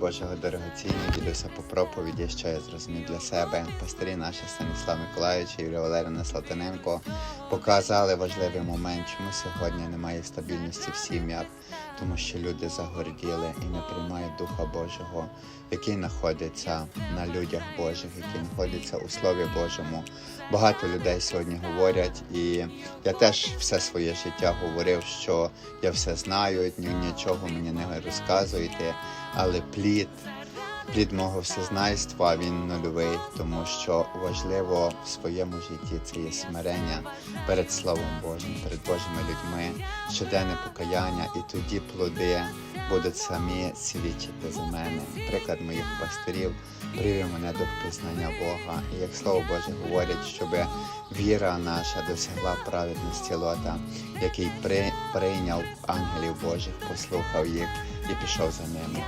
Божого дорогоцінні, ділюся по проповіді, що я зрозумів для себе. Пастирі наші Станіслав Миколаївич Юлія Валерівна Слатиненко показали важливий момент, чому сьогодні немає стабільності в сім'ях, тому що люди загорділи і не приймають Духа Божого, який знаходиться на людях Божих, який знаходиться у Слові Божому. Багато людей сьогодні говорять, і я теж все своє життя говорив, що я все знаю, ні, нічого мені не розказуєте, але плід, плід мого всезнайства він нульовий, тому що важливо в своєму житті це є смирення перед Словом Божим, перед Божими людьми, щоденне покаяння, і тоді плоди будуть самі свідчити за мене. Приклад моїх пастирів привів мене до пізнання Бога. І як слово Боже говорять, щоб віра наша досягла праведності Лота, який при, прийняв ангелів Божих, послухав їх і пішов за ними.